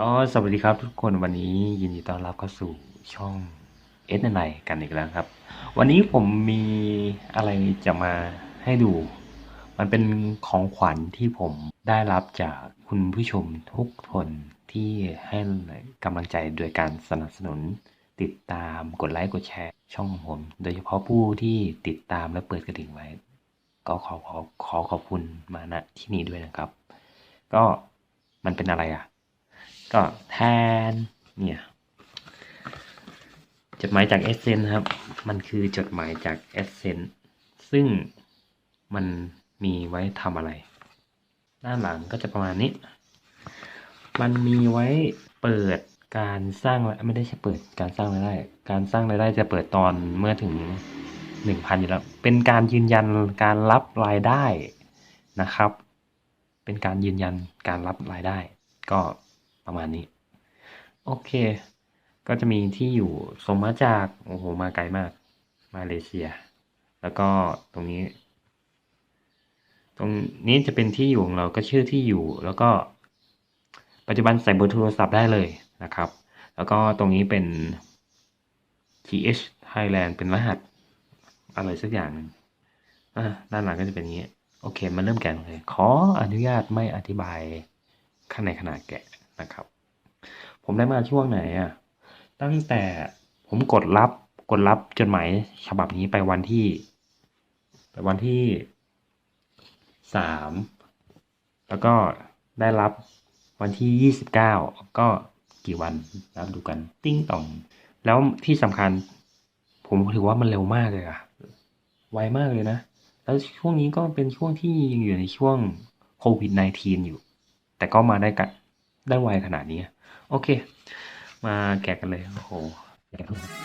ก็สวัสดีครับทุกคนวันนี้ยินดีต้อนรับเข้าสู่ช่องเอสไนกันอีกแล้วครับ วันนี้ผมมีอะไรจะมาให้ดู มันเป็นของขวัญที่ผมได้รับจากคุณผู้ชมทุกคนที่ให้กำลังใจโดยการสนับสนุน ติดตามกดไลค์กดแชร์ ช่องของผม โดยเฉพาะผู้ที่ติดตามและเปิดกระดิ่งไว้ ก็ขอขอขอขอบคุณมาณที่นี้ด้วยนะครับ ก็มันเป็นอะไรอะ ก็แทนเนี่ยจดหมายจากเอเซนครับ มันคือจดหมายจากเอเซนซึ่งมันมีไว้ทำอะไรด้านหลังก็จะประมาณนี้ มันมีไว้เปิดการสร้างไม่ได้ใช่เปิดการสร้างรายได้ การสร้างรายได้จะเปิดตอนเมื่อถึงหนึ่งพันอยู่แล้ว เป็นการยืนยันการรับรายได้นะครับ เป็นการยืนยันการรับรายได้ ก็ ประมาณนี้ โอเค ก็จะมีที่อยู่ส่งมาจากโอ้โหมาไกลมาก มาเลเซีย แล้วก็ตรงนี้ ตรงนี้จะเป็นที่อยู่ของเราก็ชื่อที่อยู่ แล้วก็ปัจจุบันใส่เบอร์โทรศัพท์ได้เลยนะครับ แล้วก็ตรงนี้เป็น th Thailand เป็นรหัสอะไรสักอย่างนึงด้านหลังก็จะเป็นอย่างนี้ โอเคมาเริ่มแกะเลย ขออนุญาตไม่อธิบายข้างในขนาดแกะ นะครับ ผมได้มาช่วงไหนอะตั้งแต่ผมกดรับกดรับจดหมายฉบับนี้ไปวันที่ ไปวันที่สามแล้วก็ได้รับวันที่ยี่สิบเก้าก็กี่วันนับดูกัน ติ้งต่อง แล้วที่สำคัญ ผมถือว่ามันเร็วมากเลยอะไวมากเลยนะ แล้วช่วงนี้ก็เป็นช่วงที่ยังอยู่ในช่วงโควิด -19 อยู่ แต่ก็มาได้กัน ได้ไวขนาดนี้ โอเค มาแกะกันเลย โอ้โหแกะ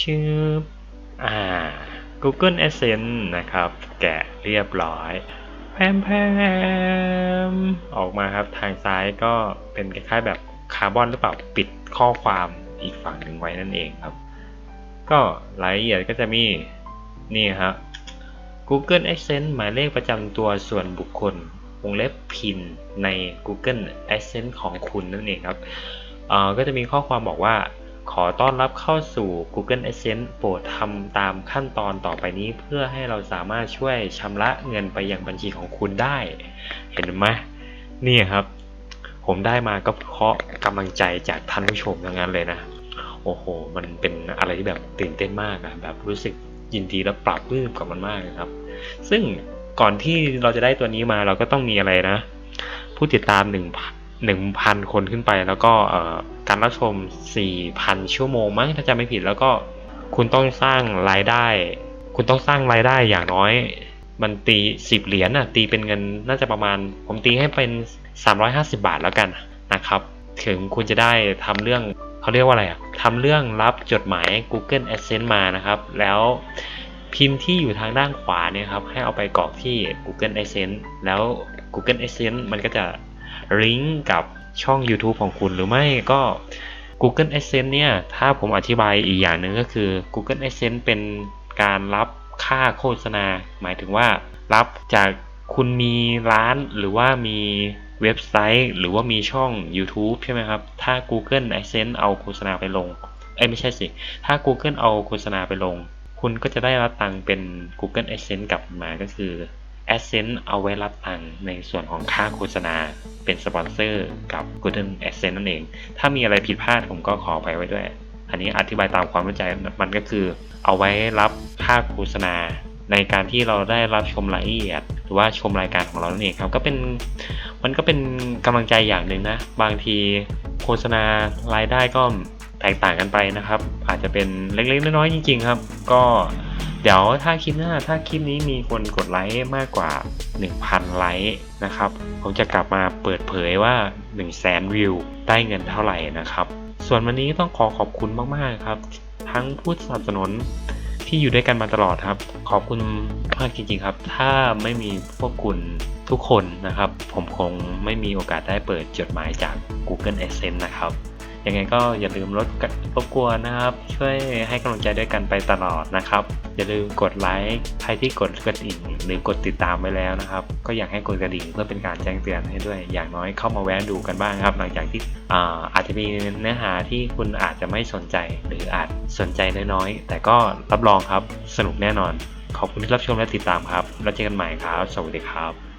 ชื่ออ่า Google Adsense นะครับ แกะเรียบร้อยแพมแพมออกมาครับทางซ้ายก็เป็นคล้ายๆแบบคาร์บอนหรือเปล่าปิดข้อความอีกฝั่งหนึ่งไว้นั่นเองครับ ก็รายละเอียดก็จะมี นี่ครับ Google Adsense หมายเลขประจำตัวส่วนบุคคลวงเล็บพินใน Google Adsense ของคุณนั่นเองครับเอ่อก็จะมีข้อความบอกว่า ขอต้อนรับเข้าสู่ Google Adsense โปรดทำตามขั้นตอนต่อไปนี้เพื่อให้เราสามารถช่วยชำระเงินไปยังบัญชีของคุณได้ เห็นไหมนี่ครับ ผมได้มาก็เพราะกำลังใจจากท่านผู้ชมทั้งนั้นเลยนะ โอ้โห มันเป็นอะไรที่แบบตื่นเต้นมากอะแบบรู้สึกยินดีและปรับปลื้มกับมันมากครับ ซึ่งก่อนที่เราจะได้ตัวนี้มาเราก็ต้องมีอะไรนะ ผู้ติดตามห หนึ่งพันคนขึ้นไป แล้วก็เอการรับชมสี่พันชั่วโมงมั้งถ้าจำไม่ผิดแล้วก็คุณต้องสร้างรายได้ คุณต้องสร้างรายได้อย่างน้อย มันตีสิบเหรียญน่ะตีเป็นเงินน่าจะประมาณ ผมตีให้เป็น 350 บาทแล้วกันนะครับ ถึงคุณจะได้ทำเรื่องเขาเรียกว่าอะไรอะทำเรื่องรับจดหมาย Google Adsense มานะครับ แล้วพิมพ์ที่อยู่ทางด้านขวาเนี่ยครับ ให้เอาไปกรอกที่ Google Adsense แล้ว Google Adsense มันก็จะ ลิงก์กับช่อง YouTube ของคุณหรือไม่ก็ Google Adsense เนี่ย ถ้าผมอธิบายอีกอย่างหนึ่งก็คือ Google Adsense เป็นการรับค่าโฆษณา หมายถึงว่ารับจากคุณมีร้านหรือว่ามีเว็บไซต์ หรือว่ามีช่อง YouTube ใช่ไหมครับ ถ้า Google Adsense เอาโฆษณาไปลง เอ้ไม่ใช่สิ ถ้า Google เอาโฆษณาไปลง คุณก็จะได้รับตังค์เป็น Google Adsense กลับมาก็คือ Adsense เอาไว้รับตังค์ในส่วนของค่าโฆษณา เป็นสปอนเซอร์กับ Google Adsense นั่นเอง ถ้ามีอะไรผิดพลาดผมก็ขอไปไว้ด้วย อันนี้อธิบายตามความเข้าใจมันก็คือ เอาไว้รับค่าโฆษณาในการที่เราได้รับชมรายละเอียด หรือว่าชมรายการของเรานั่นเองครับก็เป็นมันก็เป็นกำลังใจอย่างหนึ่งนะ บางทีโฆษณารายได้ก็แตกต่างกันไปนะครับ อาจจะเป็นเล็กๆน้อยๆจริง ๆ ครับ ก็ เดี๋ยวถ้าคลิปหน้าถ้าคลิปนี้มีคนกดไลค์มากกว่า 1,000 ไลค์นะครับ ผมจะกลับมาเปิดเผยว่า 1 0 0 0 0แสนวิวได้เงินเท่าไหร่นะครับ ส่วนวันนี้ต้องขอขอบคุณมากๆครับ ทั้งผู้สนับสนุนที่อยู่ด้วยกันมาตลอดครับ ขอบคุณมากจริงๆครับ ถ้าไม่มีพวกคุณทุกคนนะครับ ผมคงไม่มีโอกาสได้เปิดจดหมายจาก Google Adsense นะครับ ยังไงก็อย่าลืมลดรบกวนนะครับ ช่วยให้กำลังใจด้วยกันไปตลอดนะครับ อย่าลืมกดไลค์ใครที่กดกระดิ่งหรือกดติดตามไว้แล้วนะครับ ก็อยากให้กดกระดิ่งเพื่อเป็นการแจ้งเตือนให้ด้วย อย่างน้อยเข้ามาแวะดูกันบ้างครับ หลังจากที่อาอาจจะมีเนื้อหาที่คุณอาจจะไม่สนใจ หรืออาจสนใจน้อยๆแต่ก็รับรองครับสนุกแน่นอนขอบคุณที่รับชมและติดตามครับ แล้วเจอกันใหม่ครับ สวัสดีครับ